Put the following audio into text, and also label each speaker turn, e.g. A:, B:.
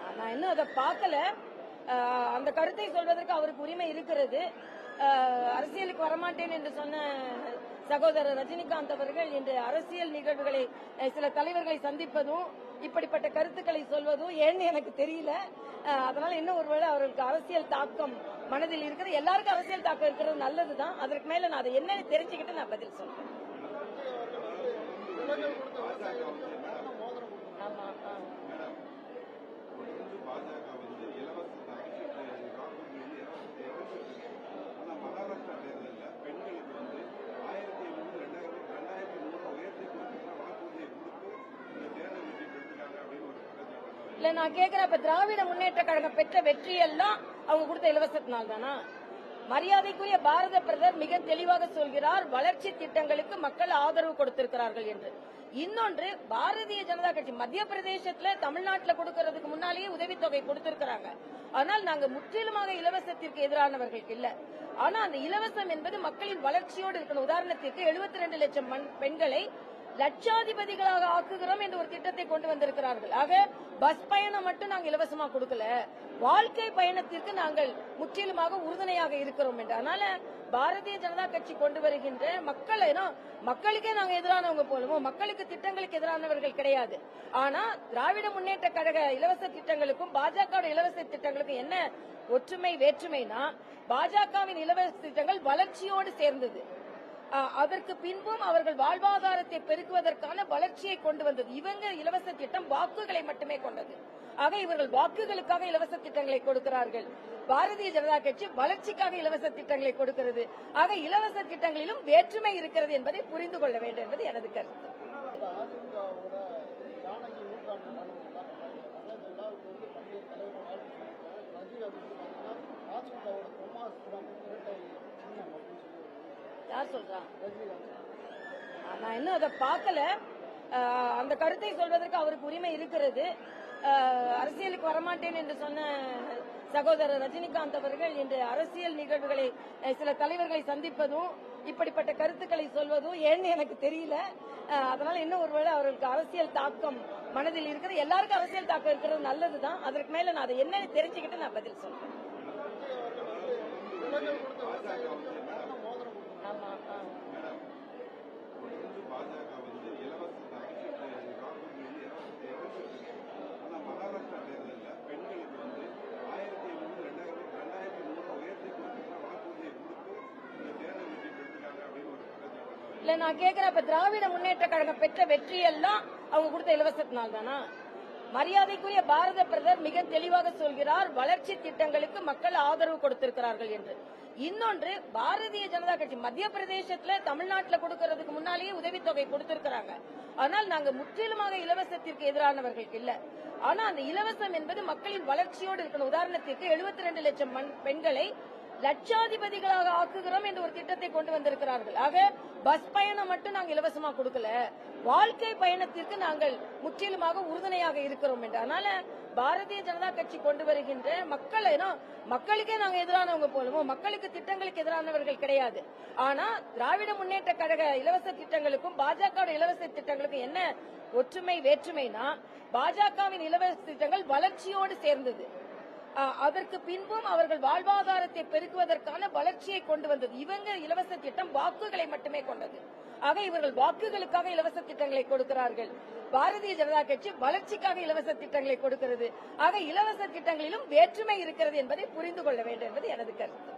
A: யார் நான் இன்னும் அதை பார்க்கல. அந்த கருத்தை சொல்வதற்கு அவருக்கு உரிமை இருக்கிறது. அரசியலுக்கு வரமாட்டேன் என்று சொன்ன சகோதரர் ரஜினிகாந்த் அவர்கள் இன்று அரசியல் நிகழ்வுகளை சில தலைவர்களை சந்திப்பதும் இப்படிப்பட்ட கருத்துக்களை சொல்வதும் ஏன்னு எனக்கு தெரியல. அதனால இன்னும் ஒருவேளை அவர்களுக்கு அரசியல் தாக்கம் மனதில் இருக்கிறது எல்லாருக்கும் அரசியல் தாக்கம் இருக்கிறது நல்லதுதான். அதற்கு மேல நான் அதை என்னன்னு தெரிஞ்சுக்கிட்டு நான் பதில் சொல்றேன். இல்ல நான் கேக்குறேன் இப்ப திராவிட முன்னேற்ற கழகம் பெற்ற வெற்றி எல்லாம் அவங்க கொடுத்த இலவசத்தினால் தானா? மரியாதைக்குரிய பாரத பிரதமர் மிக தெளிவாக சொல்கிறார் வளர்ச்சி திட்டங்களுக்கு மக்கள் ஆதரவு கொடுத்திருக்கிறார்கள் என்று. இன்னொன்று பாரதிய ஜனதா கட்சி மத்திய பிரதேசத்துல தமிழ்நாட்டுல கொடுக்கறதுக்கு முன்னாலேயே உதவித்தொகை கொடுத்திருக்கிறாங்க. ஆனால் நாங்க முற்றிலுமாக இலவசத்திற்கு எதிரானவர்களுக்கு இல்ல. ஆனா அந்த இலவசம் என்பது மக்களின் வளர்ச்சியோடு இருக்கணும். உதாரணத்திற்கு 72 லட்சம் பெண்களை லட்சாதிபதிகளாக ஆக்குகிறோம் என்ற ஒரு திட்டத்தை கொண்டு வந்திருக்கிறார்கள். ஆக பஸ் பயணம் மட்டும் நாங்கள் இலவசமா கொடுக்கல. வாழ்க்கை பயணத்திற்கு நாங்கள் முற்றிலுமாக உறுதுணையாக இருக்கிறோம் என்று. அதனால பாரதிய ஜனதா கட்சி கொண்டு வருகின்ற மக்கள் மக்களுக்கே நாங்க எதிரானவங்க போலவோ மக்களுக்கு திட்டங்களுக்கு எதிரானவர்கள் கிடையாது. ஆனா திராவிட முன்னேற்ற கழக இலவச திட்டங்களுக்கும் பாஜக இலவச திட்டங்களுக்கும் என்ன ஒற்றுமை வேற்றுமைனா பாஜகவின் இலவச திட்டங்கள் வளர்ச்சியோடு சேர்ந்தது. அதற்கு பின்பும் அவர்கள் வாழ்வாதாரத்தை பெருக்குவதற்கான வளர்ச்சியை கொண்டு வந்தது. இவங்க இலவச திட்டம் வாக்குகளை மட்டுமே கொண்டது. ஆக இவர்கள் வாக்குகளுக்காக இலவச திட்டங்களை கொடுக்கிறார்கள். பாரதிய ஜனதா கட்சி வளர்ச்சிக்காக இலவச திட்டங்களை கொடுக்கிறது. ஆக இலவச திட்டங்களிலும் வேற்றுமை இருக்கிறது என்பதை புரிந்து கொள்ள வேண்டும் என்பது எனது கருத்து. யார் சொல்றா? நான் இன்னும் அதை பார்க்கல. அந்த கருத்தை சொல்வதற்கு அவருக்கு உரிமை இருக்கிறது. அரசியலுக்கு வரமாட்டேன் என்று சொன்ன சகோதரர் ரஜினிகாந்த் அவர்கள் இன்று அரசியல் நிகழ்வுகளை சில தலைவர்களை சந்திப்பதும் இப்படிப்பட்ட கருத்துக்களை சொல்வதும் ஏன்னு எனக்கு தெரியல. அதனால இன்னும் ஒருவேளை அவர்களுக்கு அரசியல் தாக்கம் மனதில் இருக்கிறது எல்லாருக்கும் அரசியல் தாக்கம் இருக்கிறது நல்லதுதான். அதற்கு மேல நான் அதை என்னன்னு தெரிஞ்சுக்கிட்டு நான் பதில் சொல்றேன். இல்ல நான் கேக்குறேன் இப்ப திராவிட முன்னேற்ற கழகம் பெற்ற வெற்றி எல்லாம் அவங்க கொடுத்த இலவசத்தினால் தானா மரியாதைக்குரிய பாரத பிரதமர் மிக தெளிவாக சொல்கிறார் வளர்ச்சி திட்டங்களுக்கு மக்கள் ஆதரவு கொடுத்திருக்கிறார்கள் என்று. இன்னொன்று பாரதிய ஜனதா கட்சி மத்திய பிரதேசத்துல தமிழ்நாட்டுல கொடுக்கறதுக்கு முன்னாலேயே உதவித்தொகை கொடுத்திருக்கிறாங்க. ஆனால் நாங்க முற்றிலுமாக இலவசத்திற்கு எதிரானவர்கள் இல்ல. ஆனா அந்த இலவசம் என்பது மக்களின் வளர்ச்சியோடு இருக்கணும். உதாரணத்திற்கு 72 லட்சம் பெண்களை லட்சாதிபதிகளாக ஆக்குகிறோம் என்ற ஒரு திட்டத்தை கொண்டு வந்திருக்கிறார்கள். ஆக பஸ் பயணம் மட்டும் நாங்கள் இலவசமா கொடுக்கல. வாழ்க்கை பயணத்திற்கு நாங்கள் முற்றிலுமாக உறுதுணையாக இருக்கிறோம் என்று. அதனால பாரதிய ஜனதா கட்சி கொண்டு வருகின்ற மக்கள் ஏன்னா மக்களுக்கே நாங்க எதிரானவங்க போலவோ மக்களுக்கு திட்டங்களுக்கு எதிரானவர்கள் கிடையாது. ஆனா திராவிட முன்னேற்ற கழக இலவச திட்டங்களுக்கும் பாஜக இலவச திட்டங்களுக்கும் என்ன ஒற்றுமை வேற்றுமைனா பாஜகவின் இலவச திட்டங்கள் வளர்ச்சியோடு சேர்ந்தது. அதற்கு பின்பும் அவர்கள் வாழ்வாதாரத்தை பெருக்குவதற்கான வளர்ச்சியை கொண்டு வந்தது. இவங்க இலவச திட்டம் வாக்குகளை மட்டுமே கொண்டது. ஆக இவர்கள் வாக்குகளுக்காக இலவச திட்டங்களை கொடுக்கிறார்கள். பாரதிய ஜனதா கட்சி வளர்ச்சிக்காக இலவச திட்டங்களை கொடுக்கிறது. ஆக இலவச திட்டங்களிலும் வேற்றுமை இருக்கிறது என்பதை புரிந்து கொள்ள வேண்டும் என்பது எனது கருத்து.